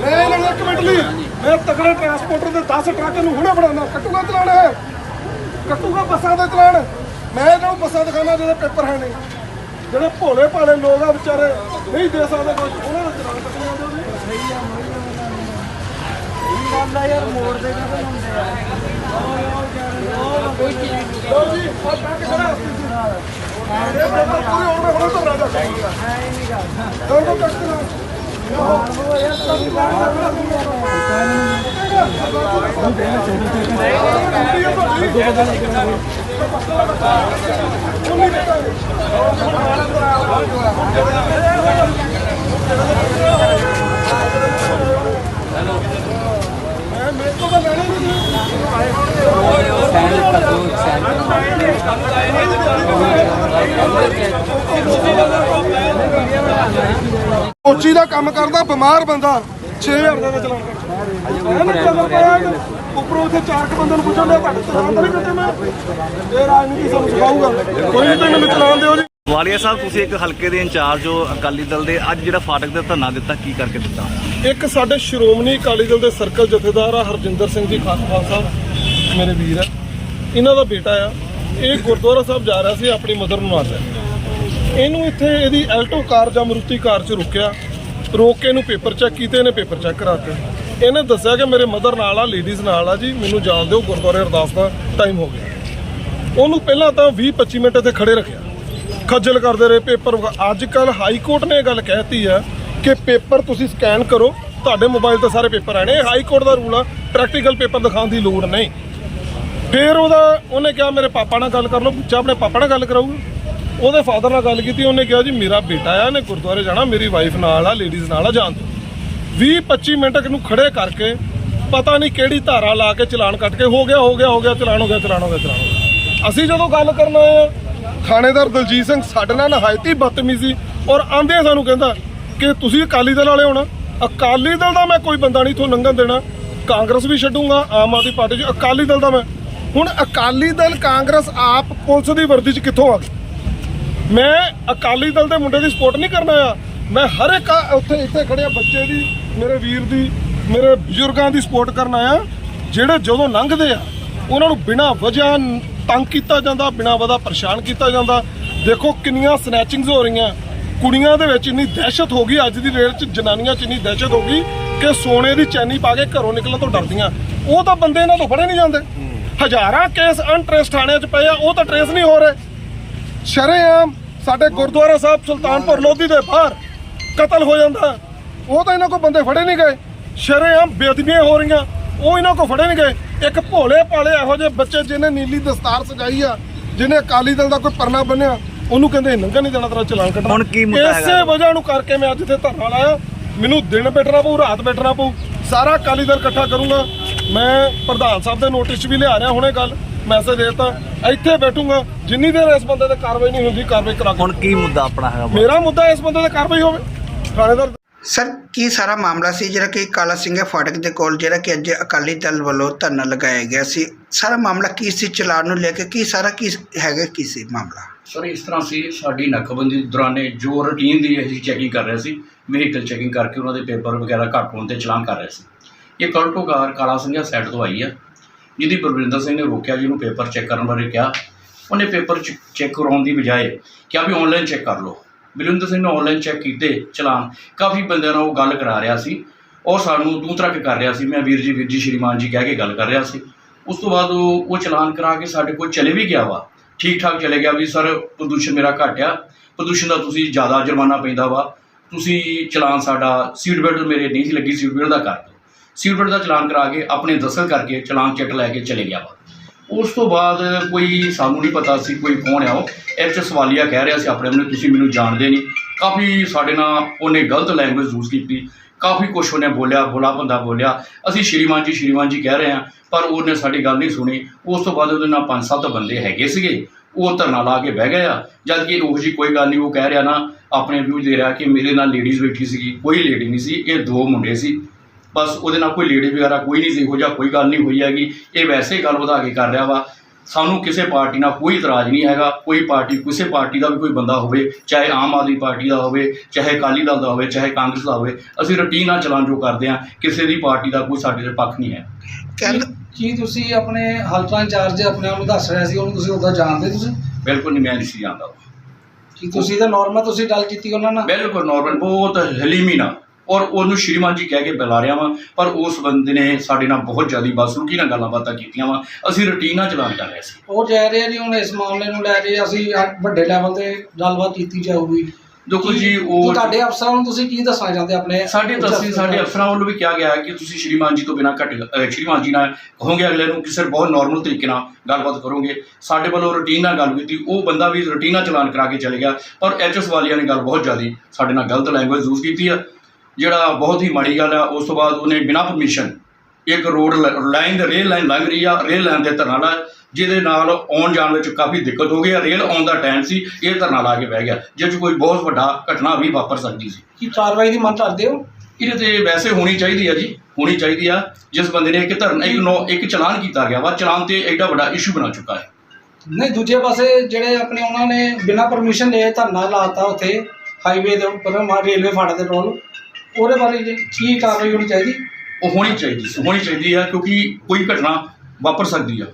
ਲੈ ਨੂੰ ਇੱਕ ਮਿੰਟ ਲਈ। ਮੈਂ ਤਕੜੇ ਟਰਾਂਸਪੋਰਟਰ ਦੇ 10 ਟਰੱਕ ਨੂੰ ਹੁਣੇ ਬਣਾਉਣਾ ਕੱਟੂਗਾ ਚਲਾਣ ਇਹ? ਕੱਟੂਗਾ ਬੱਸਾਂ ਦੇ ਚਲਾਣ? ਮੈਂ ਇਹਨਾਂ ਨੂੰ ਬੱਸਾਂ ਦਿਖਾਉਣਾ ਜਿਹਦੇ ਪੇਪਰ ਹੈ ਨਹੀਂ। ਜਿਹੜੇ ਭੋਲੇ ਭਾਲੇ ਲੋਕ ਆ ਵਿਚਾਰੇ ਨਹੀਂ ਦੇ ਸਕਦੇ ਕੁਝ ਉਹਨਾਂ ਦਾ ਚਲਾਨ ਕੱਟਣਾ ਆਉਂਦੇ ਗੱਲ ਆ ਯਾਰ ਮੋੜ ਦੇ ਕਦੋਂ ਹੁੰਦੇ ਆ। ਲੋ ਜੀ ਆ ਟਰੱਕ ਖੜਾ। ਇਹ ਪੇਪਰ ਪੂਰੇ ਹੋਣ ਮੈਂ ਹੁਣੇ ਤੋਂ ਰਾਜਾ ਕਰਾਂਗਾ ਐ ਨਹੀਂ ਗੱਲ ਦੋਨੋਂ ਤੋਂ ਟਰੱਕ ਚਲਾਣ ਉਹ ਯਾਰ ਕਦੀ ਮੈਂ ਮੇਰੇ ਤੋਂ ਤਾਂ ਲੈਣਾ ਹੀ ਨਹੀਂ ਕੋਚੀ ਦਾ ਕੰਮ ਕਰਦਾ ਬਿਮਾਰ ਬੰਦਾ 6000 ਦਾ ਚਲਾਨ ਕੱਟਦਾ ਉੱਪਰੋਂ ਉੱਥੇ ਚਾਰ ਕੁ ਬੰਦੇ ਨੂੰ ਪੁੱਛਣ ਦੇ ਚਲਾਨ ਤਾਂ ਨਹੀਂ ਕੱਟੇ ਮੈਂ? ਇਹ ਰਾਜਨੀਤੀ ਸਾਨੂੰ ਸਿਖਾਊਗਾ। ਕੋਈ ਨਹੀਂ ਤੁਸੀਂ ਮੈਨੂੰ ਚਲਾਨ ਦਿਓ ਜੀ। ਵਾਲੀਆ ਸਾਹਿਬ ਤੁਸੀਂ ਇੱਕ ਹਲਕੇ ਦੇ ਇੰਚਾਰਜ ਹੋ ਅਕਾਲੀ ਦਲ ਦੇ। ਅੱਜ ਜਿਹੜਾ ਫਾਟਕ ਦੇ ਧਰਨਾ ਦਿੱਤਾ ਕੀ ਕਰਕੇ ਦਿੱਤਾ? ਇੱਕ ਸਾਡੇ ਸ਼੍ਰੋਮਣੀ ਅਕਾਲੀ ਦਲ ਦੇ ਸਰਕਲ ਜਥੇਦਾਰ ਆ ਹਰਜਿੰਦਰ ਸਿੰਘ ਜੀ ਖਾਸਪਾਲ ਸਾਹਿਬ ਮੇਰੇ ਵੀਰ ਆ। ਇਹਨਾਂ ਦਾ ਬੇਟਾ ਆ। ਇਹ ਗੁਰਦੁਆਰਾ ਸਾਹਿਬ ਜਾ ਰਿਹਾ ਸੀ ਆਪਣੀ ਮਦਰ ਨੂੰ ਨਾਲ ਲੈ। ਇਹਨੂੰ ਇੱਥੇ ਇਹਦੀ ਐਲਟੋ ਕਾਰ ਜਾਂ ਮਰੂਤੀ ਕਾਰ 'ਚ ਰੁਕਿਆ, ਰੋਕ ਕੇ ਇਹਨੂੰ ਪੇਪਰ ਚੈੱਕ ਕੀਤੇ, ਇਹਨੇ ਪੇਪਰ ਚੈੱਕ ਕਰਾਤੇ ਇਹਨੇ ਦੱਸਿਆ ਕਿ ਮੇਰੇ ਮਦਰ ਨਾਲ ਆ ਲੇਡੀਜ਼ ਨਾਲ ਆ ਜੀ, ਮੈਨੂੰ ਜਾਣ ਦਿਓ, ਗੁਰਦੁਆਰੇ ਅਰਦਾਸ ਦਾ ਟਾਈਮ ਹੋ ਗਿਆ। ਉਹਨੂੰ ਪਹਿਲਾਂ ਤਾਂ 20 25 ਮਿੰਟ ਇੱਥੇ ਖੜੇ ਰੱਖਿਆ। ਖੱਜਲ ਕਰਦੇ ਰਹੇ, ਪੇਪਰ ਅੱਜ ਕੱਲ ਹਾਈ ਕੋਰਟ ਨੇ ਇਹ ਗੱਲ ਕਹਿਤੀ ਆ ਕਿ ਪੇਪਰ ਤੁਸੀਂ ਸਕੈਨ ਕਰੋ, ਤੁਹਾਡੇ ਮੋਬਾਈਲ ਤੇ ਸਾਰੇ ਪੇਪਰ ਆਣੇ ਇਹ ਹਾਈ ਕੋਰਟ ਦਾ ਰੂਲ ਆ ਪ੍ਰੈਕਟੀਕਲ ਪੇਪਰ ਦਿਖਾਉਣ ਦੀ ਲੋੜ ਨਹੀਂ। ਫਿਰ ਉਹਦਾ ਉਹਨੇ ਕਿਹਾ ਮੇਰੇ ਪਾਪਾ ਨਾਲ ਗੱਲ ਕਰ ਲਓ ਬੱਚਾ ਆਪਣੇ ਪਾਪਾ ਨਾਲ ਗੱਲ ਕਰਾਊਗਾ? ਉਹਦੇ ਫਾਦਰ ਨਾਲ ਗੱਲ ਕੀਤੀ, ਉਹਨੇ ਕਿਹਾ ਜੀ, ਮੇਰਾ ਬੇਟਾ ਆ, ਇਹਨੇ ਗੁਰਦੁਆਰੇ ਜਾਣਾ, ਮੇਰੀ ਵਾਈਫ ਨਾਲ ਆ ਲੇਡੀਜ਼ ਨਾਲ ਆ, ਜਾਣ ਦਿਓ। 20 25 ਮਿੰਟ ਇਹਨੂੰ ਖੜੇ ਕਰਕੇ ਪਤਾ ਨਹੀਂ ਕਿਹੜੀ ਧਾਰਾ ਲਾ ਕੇ ਚਲਾਨ ਕੱਟ ਕੇ, ਹੋ ਗਿਆ ਹੋ ਗਿਆ ਹੋ ਗਿਆ, ਚਲਾਨ ਹੋ ਗਿਆ, ਚਲਾਨ ਹੋ ਗਿਆ, ਚਲਾਨ ਹੋ ਗਿਆ। ਅਸੀਂ ਜਦੋਂ ਗੱਲ ਕਰਨ ਆਏ ਆ, ਥਾਣੇਦਾਰ ਦਲਜੀਤ ਸਿੰਘ ਸਾਡੇ ਨਾਲ ਨਹਾਇਤੀ ਬਦਤਮੀਜ਼ੀ ਔਰ ਆਂਦੇ ਸਾਨੂੰ ਕਹਿੰਦਾ ਕਿ ਤੁਸੀਂ ਅਕਾਲੀ ਦਲ ਵਾਲੇ ਹੋਣਾ, ਅਕਾਲੀ ਦਲ ਦਾ ਮੈਂ ਕੋਈ ਬੰਦਾ ਨਹੀਂ ਤੋਂ ਲੰਘਣ ਦੇਣਾ, ਕਾਂਗਰਸ ਵੀ ਛੱਡੂੰਗਾ, ਆਮ ਆਦਮੀ ਪਾਰਟੀ ਚ ਅਕਾਲੀ ਦਲ ਦਾ ਮੈਂ। ਹੁਣ ਅਕਾਲੀ ਦਲ, ਕਾਂਗਰਸ, ਆਪ ਪੁਲਿਸ ਦੀ ਵਰਦੀ ਚ ਕਿੱਥੋਂ ਆ ਗਈ ਮੈਂ ਅਕਾਲੀ ਦਲ ਦੇ ਮੁੰਡੇ ਦੀ ਸਪੋਰਟ ਨਹੀਂ ਕਰਨਾ ਆ ਮੈਂ ਹਰ ਇੱਕ ਉੱਥੇ ਇੱਥੇ ਖੜਿਆ ਬੱਚੇ ਦੀ ਮੇਰੇ ਵੀਰ ਦੀ ਮੇਰੇ ਬਜ਼ੁਰਗਾਂ ਦੀ ਸਪੋਰਟ ਕਰਨਾ ਆ ਜਿਹੜੇ ਜਦੋਂ ਲੰਘਦੇ ਆ ਉਹਨਾਂ ਨੂੰ ਬਿਨਾਂ ਵਜ੍ਹਾ ਤੰਗ ਕੀਤਾ ਜਾਂਦਾ ਬਿਨਾਂ ਵਜ੍ਹਾ ਪਰੇਸ਼ਾਨ ਕੀਤਾ ਜਾਂਦਾ। ਦੇਖੋ ਕਿੰਨੀਆਂ ਸਨੈਚਿੰਗਸ ਹੋ ਰਹੀਆਂ। ਕੁੜੀਆਂ ਦੇ ਵਿੱਚ ਇੰਨੀ ਦਹਿਸ਼ਤ ਹੋ ਗਈ ਅੱਜ ਦੀ ਡੇਟ 'ਚ ਜਨਾਨੀਆਂ 'ਚ ਇੰਨੀ ਦਹਿਸ਼ਤ ਹੋ ਗਈ ਕਿ ਸੋਨੇ ਦੀ ਚੈਨੀ ਪਾ ਕੇ ਘਰੋਂ ਨਿਕਲਣ ਤੋਂ ਡਰਦੀਆਂ। ਉਹ ਤਾਂ ਬੰਦੇ ਇਹਨਾਂ ਤੋਂ ਫੜੇ ਨਹੀਂ ਜਾਂਦੇ। ਹਜ਼ਾਰਾਂ ਕੇਸ ਅਨਟ੍ਰੇਸ ਥਾਣਿਆਂ 'ਚ ਪਏ ਆ ਉਹ ਤਾਂ ਟ੍ਰੇਸ ਨਹੀਂ ਹੋ ਰਹੇ। ਸ਼ਰੇਆਮ ਸਾਡੇ ਗੁਰਦੁਆਰਾ ਸਾਹਿਬ ਸੁਲਤਾਨਪੁਰ ਲੋਧੀ ਦੇ ਬਾਹਰ ਕਤਲ ਹੋ ਜਾਂਦਾ ਉਹ ਤਾਂ ਇਹਨਾਂ ਕੋ ਬੰਦੇ ਫੜੇ ਨਹੀਂ ਗਏ। ਸ਼ਰੇਆਮ ਬੇਅਦਬੀਆਂ ਹੋ ਰਹੀਆਂ। ਉਹ ਇਹਨਾਂ ਕੋ ਫੜੇ ਨਹੀਂ ਗਏ। ਇੱਕ ਭੋਲੇ ਭਾਲੇ ਇਹੋ ਜਿਹੇ ਬੱਚੇ ਜਿਹਨੇ ਨੀਲੀ ਦਸਤਾਰ ਸਜਾਈ ਆ ਜਿਹਨੇ ਅਕਾਲੀ ਦਲ ਦਾ ਕੋਈ ਪਰਨਾ ਬੰਨਿਆ ਉਹਨੂੰ ਕਹਿੰਦੇ ਨੰਗਾ ਨਹੀਂ ਦੇਣਾ ਤੇਰਾ ਚਲਾਨ ਕੱਟਣਾ ਹੁਣ ਕੀ ਮੁੱਦਾ ਹੈਗਾ? ਇਸੇ ਵਜ੍ਹਾ ਨੂੰ ਕਰਕੇ ਮੈਂ ਅੱਜ ਇੱਥੇ ਧਰਨਾ ਲਾਇਆ। ਮੈਨੂੰ ਦਿਨ ਬੈਠਣਾ ਪਊ ਰਾਤ ਬੈਠਣਾ ਪਊ। ਸਾਰਾ ਅਕਾਲੀ ਦਲ ਇਕੱਠਾ ਕਰੂੰਗਾ। ਮੈਂ ਪ੍ਰਧਾਨ ਸਾਹਿਬ ਦੇ ਨੋਟਿਸ ਵੀ ਲਿਆ ਰਿਹਾ ਹੁਣੇ ਗੱਲ। ਮੈਸੇਜ ਦੇਤਾ ਇੱਥੇ ਬੈਠੂੰਗਾ ਜਿੰਨੀ ਦੇਰ ਇਸ ਬੰਦੇ ਤੇ ਕਾਰਵਾਈ ਨਹੀਂ ਹੁੰਦੀ ਕਾਰਵਾਈ ਕਰਾ ਕੇ ਹੁਣ ਕੀ ਮੁੱਦਾ ਆਪਣਾ ਹੈਗਾ? ਮੇਰਾ ਮੁੱਦਾ ਇਸ ਬੰਦੇ ਤੇ ਕਾਰਵਾਈ ਹੋਵੇ ਥਾਣੇਦਾਰ ਸਰ ਕੀ ਸਾਰਾ ਮਾਮਲਾ ਸੀ ਜਿਹੜਾ ਕਿ ਕਾਲਾ ਸਿੰਘ ਫਾਟਕ ਦੇ ਕੋਲ ਜਿਹੜਾ ਕਿ ਅੱਜ ਅਕਾਲੀ ਦਲ ਵੱਲੋਂ ਧਰਨਾ ਲਗਾਇਆ ਗਿਆ ਸੀ? ਸਾਰਾ ਮਾਮਲਾ ਕੀ ਸੀ ਚਲਾਨ ਨੂੰ ਲੈ ਕੇ ਕੀ ਸਾਰਾ ਕੀ ਹੈਗਾ ਕੀ ਸੀ ਮਾਮਲਾ? ਸਰ ਇਸ ਤਰ੍ਹਾਂ ਸੀ ਸਾਡੀ ਨਾਕਾਬੰਦੀ ਦੌਰਾਨੇ ਜੋ ਰੂਟੀਨ ਦੀ ਅਸੀਂ ਚੈਕਿੰਗ ਕਰ ਰਹੇ ਸੀ ਵਹੀਕਲ ਚੈਕਿੰਗ ਕਰਕੇ ਉਹਨਾਂ ਦੇ ਪੇਪਰ ਵਗੈਰਾ ਘੱਟ ਹੋਣ ਤੇ ਚਲਾਨ ਕਰ ਰਹੇ ਸੀ। ਇਹ ਕਲਟੋ ਕਾਰ ਕਾਲਾ ਸਿੰਘਾ ਸਾਈਡ ਤੋਂ ਆਈ ਆ ਜਿਹਦੀ ਬਲਵਿੰਦਰ ਸਿੰਘ ਨੇ ਰੋਕਿਆ, ਜਿਹਨੂੰ ਪੇਪਰ ਚੈੱਕ ਕਰਨ ਬਾਰੇ ਕਿਹਾ, ਉਹਨੇ ਪੇਪਰ ਚੈੱਕ ਕਰਾਉਣ ਦੀ ਬਜਾਏ ਕਿਹਾ ਵੀ ਆਨਲਾਈਨ ਚੈੱਕ ਕਰ ਲਓ। ਬਲਵਿੰਦਰ ਸਿੰਘ ਨੇ ਆਨਲਾਈਨ ਚੈੱਕ ਕੀਤੇ, ਚਲਾਨ। ਕਾਫੀ ਬੰਦਿਆਂ ਨਾਲ ਉਹ ਗੱਲ ਕਰਾ ਰਿਹਾ ਸੀ। ਔਰ ਸਾਨੂੰ ਦੂਰ ਤਰ੍ਹਾਂ ਕਰ ਰਿਹਾ ਸੀ। ਮੈਂ ਵੀਰ ਜੀ ਵੀਰ ਜੀ, ਸ਼੍ਰੀਮਾਨ ਜੀ ਕਹਿ ਕੇ ਗੱਲ ਕਰ ਰਿਹਾ ਸੀ। ਉਸ ਤੋਂ ਬਾਅਦ ਉਹ ਉਹ ਚਲਾਨ ਕਰਾ ਕੇ ਸਾਡੇ ਕੋਲ ਚਲੇ ਵੀ ਗਿਆ ਵਾ। ਠੀਕ ਠਾਕ ਚਲੇ ਗਿਆ ਵੀ, ਸਰ, ਪ੍ਰਦੂਸ਼ਣ ਮੇਰਾ ਘੱਟ ਆ। ਪ੍ਰਦੂਸ਼ਣ ਦਾ ਤੁਸੀਂ ਜ਼ਿਆਦਾ ਜੁਰਮਾਨਾ ਪੈਂਦਾ ਵਾ। ਤੁਸੀਂ ਚਲਾਨ ਸਾਡਾ ਸੀਟ ਬੈਲਟ ਮੇਰੇ ਨਹੀਂ ਸੀ ਲੱਗੀ ਸੀਟ ਬੈਲਟ ਦਾ ਕਰ ਦਿਓ ਦਾ ਚਲਾਨ ਕਰਾ ਕੇ, ਆਪਣੇ ਦਸਲ ਕਰਕੇ ਚਲਾਨ ਚਿੱਟ ਲੈ ਕੇ ਚਲੇ ਗਿਆ ਵਾ। ਉਸ ਤੋਂ ਬਾਅਦ ਕੋਈ ਸਾਨੂੰ ਨਹੀਂ ਪਤਾ ਸੀ ਕੋਈ ਕੌਣ ਆ ਉਹ। ਇਹ 'ਚ ਸਵਾਲੀਆ ਕਹਿ ਰਿਹਾ ਸੀ ਆਪਣੇ ਆਪ ਨੂੰ ਤੁਸੀਂ ਮੈਨੂੰ ਜਾਣਦੇ ਨਹੀਂ। ਕਾਫੀ ਸਾਡੇ ਨਾਲ ਉਹਨੇ ਗਲਤ ਲੈਂਗੁਏਜ ਯੂਜ਼ ਕੀਤੀ। ਕਾਫੀ ਕੁਛ ਉਹਨੇ ਬੋਲਿਆ ਬੋਲਾ ਬੰਦਾ ਬੋਲਿਆ। ਅਸੀਂ ਸ਼੍ਰੀਮਾਨ ਜੀ ਸ਼੍ਰੀਮਾਨ ਜੀ ਕਹਿ ਰਹੇ ਹਾਂ, ਪਰ ਉਹਨੇ ਸਾਡੀ ਗੱਲ ਨਹੀਂ ਸੁਣੀ। ਉਸ ਤੋਂ ਬਾਅਦ ਉਹਦੇ ਨਾਲ ਪੰਜ ਸੱਤ ਬੰਦੇ ਹੈਗੇ ਸੀਗੇ। ਉਹ ਧਰਨਾ ਲਾ ਕੇ ਬਹਿ ਗਿਆ ਆ। ਜਦ ਕਿ ਉਹ ਜੀ ਕੋਈ ਗੱਲ ਨਹੀਂ, ਉਹ ਕਹਿ ਰਿਹਾ ਨਾ, ਆਪਣੇ ਵਿਊ ਦੇ ਰਿਹਾ ਕਿ ਮੇਰੇ ਨਾਲ ਲੇਡੀਜ਼ ਬੈਠੀ ਸੀਗੀ। ਕੋਈ ਲੇਡੀ ਨਹੀਂ ਸੀ, ਇਹ ਦੋ ਮੁੰਡੇ ਸੀ। ਬਸ ਉਹਦੇ ਨਾਲ ਕੋਈ ਲੇਡੀ ਵਗੈਰਾ ਕੋਈ ਨਹੀਂ ਸੀ ਇਹੋ ਜਿਹਾ ਕੋਈ ਗੱਲ ਨਹੀਂ ਹੋਈ ਹੈਗੀ। ਇਹ ਵੈਸੇ ਹੀ ਗੱਲ ਵਧਾ ਕੇ ਕਰ ਰਿਹਾ ਵਾ। ਸਾਨੂੰ ਕਿਸੇ ਪਾਰਟੀ ਨਾਲ ਕੋਈ ਇਤਰਾਜ਼ ਨਹੀਂ ਹੈਗਾ। ਕੋਈ ਪਾਰਟੀ ਕਿਸੇ ਪਾਰਟੀ ਦਾ ਵੀ ਕੋਈ ਬੰਦਾ ਹੋਵੇ ਚਾਹੇ ਆਮ ਆਦਮੀ ਪਾਰਟੀ ਦਾ ਹੋਵੇ ਚਾਹੇ ਅਕਾਲੀ ਦਲ ਦਾ ਹੋਵੇ ਚਾਹੇ ਕਾਂਗਰਸ ਦਾ ਹੋਵੇ ਅਸੀਂ ਰੁਟੀਨ ਨਾਲ ਚਲਾਨ ਜੋ ਕਰਦੇ ਹਾਂ ਕਿਸੇ ਦੀ ਪਾਰਟੀ ਦਾ ਕੋਈ ਸਾਡੇ ਦੇ ਪੱਖ ਨਹੀਂ ਹੈ। ਕੀ ਤੁਸੀਂ ਆਪਣੇ ਹਲਕਾ ਇੰਚਾਰਜ ਆਪਣੇ ਆਪ ਨੂੰ ਦੱਸ ਰਹੇ ਸੀ ਉਹਨੂੰ ਤੁਸੀਂ ਉਹਦਾ ਜਾਣਦੇ ਤੁਸੀਂ? ਬਿਲਕੁਲ ਨਹੀਂ ਮੈਂ ਨਹੀਂ ਸੀ ਜਾਣਦਾ। ਕੀ ਤੁਸੀਂ ਤਾਂ ਨਾਰਮਲ ਤੁਸੀਂ ਗੱਲ ਕੀਤੀ ਉਹਨਾਂ ਨਾਲ। ਬਿਲਕੁਲ ਨਾਰਮਲ ਬਹੁਤ ਹਲੀਮੀ ਨਾਲ। ਔਰ ਉਹਨੂੰ ਸ਼੍ਰੀਮਾਨ ਜੀ ਕਹਿ ਕੇ ਬੁਲਾ ਰਿਹਾ ਵਾਂ ਪਰ ਉਸ ਬੰਦੇ ਨੇ ਸਾਡੇ ਨਾਲ ਬਹੁਤ ਜ਼ਿਆਦਾ ਬਸਲੂਕੀ ਨਾਲ ਗੱਲਾਂ ਬਾਤਾਂ ਕੀਤੀਆਂ ਵਾਂ। ਅਸੀਂ ਰੁਟੀਨ ਨਾਲ ਚਲਾਨ ਕਰ ਰਹੇ ਸੀ। ਉਹ ਕਹਿ ਰਹੇ ਜੀ ਹੁਣ ਇਸ ਮਾਮਲੇ ਨੂੰ ਲੈ ਕੇ ਅਸੀਂ ਵੱਡੇ ਲੈਵਲ ਤੇ ਗੱਲਬਾਤ ਕੀਤੀ ਜਾਊਗੀ। ਦੇਖੋ ਕੀ- ਜੀ ਉਹ ਤੁਹਾਡੇ ਅਫਸਰਾਂ ਨੂੰ ਤੁਸੀਂ ਕੀ ਦੱਸਣਾ ਚਾਹੁੰਦੇ ਆਪਣੇ ਸਾਡੇ ਤਸੀ ਸਾਡੇ ਅਫਸਰਾਂ ਵੱਲੋਂ ਵੀ ਕਿਹਾ ਗਿਆ ਹੈ ਕਿ ਤੁਸੀਂ ਸ਼੍ਰੀਮਾਨ ਜੀ ਤੋਂ ਬਿਨਾਂ ਘੱਟ ਸ਼੍ਰੀਮਾਨ ਜੀ ਨਾਲ ਕਹੋਗੇ ਅਗਲੇ ਨੂੰ ਕਿਸੇ ਬਹੁਤ ਨਾਰਮਲ ਤਰੀਕੇ ਨਾਲ ਗੱਲਬਾਤ ਕਰੋਗੇ। ਸਾਡੇ ਵੱਲੋਂ ਰੁਟੀਨ ਨਾਲ ਗੱਲ ਕੀਤੀ। ਉਹ ਬੰਦਾ ਵੀ ਰੁਟੀਨ ਨਾਲ ਚਲਾਨ ਕਰਾ ਕੇ ਚਲੇ ਗਿਆ। ਪਰ ਐਚਐਸ ਵਾਲਿਆਂ ਨੇ ਗੱਲ ਬਹੁਤ ਜ਼ਿਆਦਾ ਸਾਡੇ ਨਾਲ ਗਲਤ ਲੈਂਗੁਏਜ ਯੂਜ਼ ਕੀਤੀ ਆ। ਜਿਹੜਾ ਬਹੁਤ ਹੀ ਮਾੜੀ ਗੱਲ ਆ ਉਸ ਤੋਂ ਬਾਅਦ ਉਹਨੇ ਬਿਨਾਂ ਪਰਮਿਸ਼ਨ ਇੱਕ ਰੋਡ ਲਾਈਨ ਦੇ ਰੇਲ ਲਾਈਨ ਲੰਘ ਰਹੀ ਆ ਰੇਲ ਲਾਈਨ ਦੇ ਧਰਨਾ ਲਾ ਜਿਹਦੇ ਨਾਲ ਆਉਣ ਜਾਣ ਵਿੱਚ ਕਾਫੀ ਦਿੱਕਤ ਹੋ ਗਈ ਆ ਰੇਲ ਆਉਣ ਦਾ ਟਾਈਮ ਸੀ ਇਹ ਧਰਨਾ ਲਾ ਕੇ ਬਹਿ ਗਿਆ ਜਿਸ ਕੋਈ ਬਹੁਤ ਵੱਡਾ ਘਟਨਾ ਵੀ ਵਾਪਰ ਸਕਦੀ ਸੀ। ਕੀ ਕਾਰਵਾਈ ਦੀ ਮੰਗ ਕਰਦੇ ਹੋ? ਇਹਦੇ ਤੇ ਵੈਸੇ ਹੋਣੀ ਚਾਹੀਦੀ ਆ ਜੀ ਹੋਣੀ ਚਾਹੀਦੀ ਆ ਜਿਸ ਬੰਦੇ ਨੇ ਇੱਕ ਧਰਨ ਇੱਕ ਨੋ ਇੱਕ ਚਲਾਨ ਕੀਤਾ ਗਿਆ ਵਾ ਚਲਾਨ ਤੇ ਐਡਾ ਵੱਡਾ ਇਸ਼ੂ ਬਣਾ ਚੁੱਕਾ ਹੈ। ਨਹੀਂ ਦੂਜੇ ਪਾਸੇ ਜਿਹੜੇ ਆਪਣੇ ਉਹਨਾਂ ਨੇ ਬਿਨਾਂ ਪਰਮਿਸ਼ਨ ਲਏ ਧਰਨਾ ਲਾਤਾ ਉੱਥੇ ਹਾਈਵੇ ਦੇ ਉੱਪਰ ਮਾ ਰੇਲਵੇ ਫਾਟਕ ਦੇ ਕੋਲ। ਉਹਦੇ ਬਾਰੇ ਜੀ ਕੀ ਕਾਰਵਾਈ ਹੋਣੀ ਚਾਹੀਦੀ? ਉਹ ਹੋਣੀ ਚਾਹੀਦੀ ਹੋਣੀ ਚਾਹੀਦੀ ਹੈ ਕਿਉਂਕਿ ਕੋਈ ਘਟਨਾ ਵਾਪਰ ਸਕਦੀ ਆ।